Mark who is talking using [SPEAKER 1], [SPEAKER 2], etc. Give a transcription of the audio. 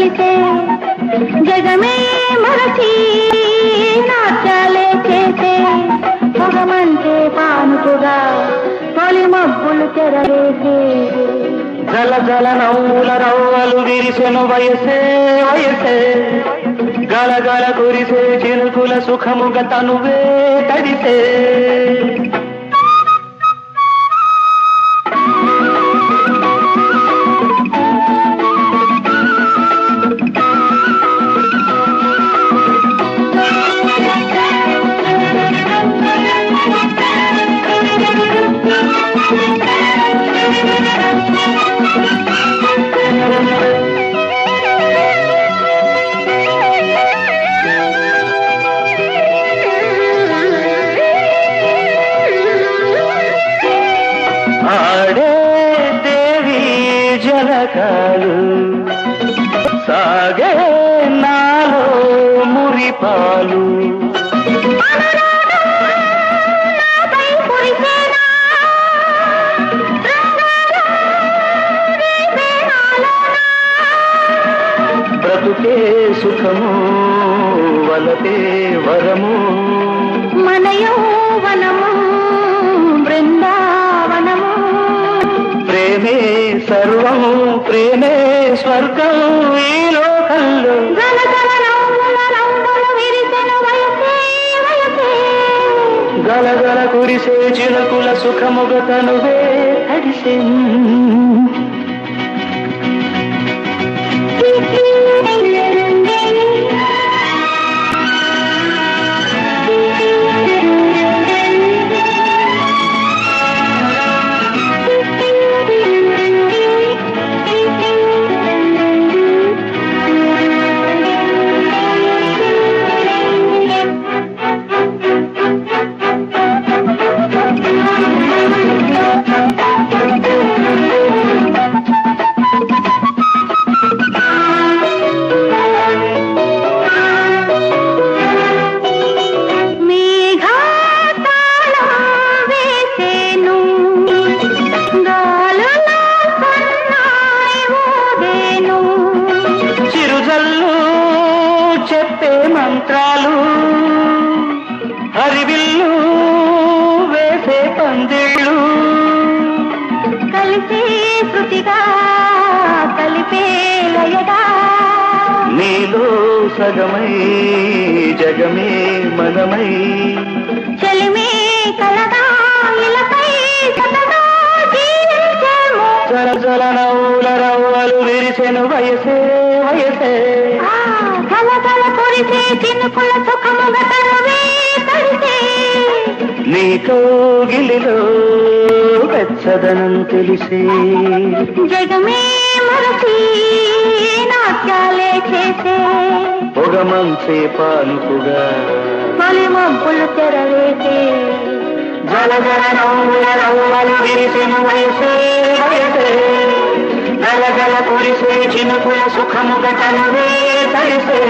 [SPEAKER 1] కలిసే జగమే మరచి నాట్యాలే చేసే పొగమంటే పానుకుగా తొలి మబ్బులు తెరవేసే
[SPEAKER 2] జల జల నవ్వుల రవ్వలు విరిసెను వయసే వయసే గల గల కురిసే చిరుకుల సుఖముగ తనువే తడిసే దేవి జలకాలు. సాగే నాలో మురిపాలు. బ్రతుకే సుఖము వలతే వరము. మనయో సర్వం ప్రేమే స్వర్గం ఈ లోకంలో.
[SPEAKER 1] గలగల
[SPEAKER 2] కురిసే చిలకుల సుఖముగ తనువే తడిసే చెప్పే మంత్రాలు. హరివిల్లు వేసే పందిళ్ళు.
[SPEAKER 1] కలిసే శృతిగా కలిపే లయగా.
[SPEAKER 2] నీలో సగమై జగమే మనమై.
[SPEAKER 1] చెలిమే కలగా ఇలపై
[SPEAKER 2] జల జల నవ్వుల రవ్వలు విరిసెను వయసే వయసే.
[SPEAKER 1] ఆ కలకల కురిసే చినుకుల సుఖముగ తనవే తడిసే
[SPEAKER 2] నీతో గిలిలో వెచ్చదనం తెలిసే.
[SPEAKER 1] జగమే మరచి నాట్యాలే చేసే.
[SPEAKER 2] పొగమంచే పానుకుగా.
[SPEAKER 1] తొలి మబ్బులు తెరవేసే
[SPEAKER 2] జల జల నవ్వుల రవ్వలు విరిసెను వయసే గల గల కురిసే చినుకుల సుఖముగ తనువే తడిసే.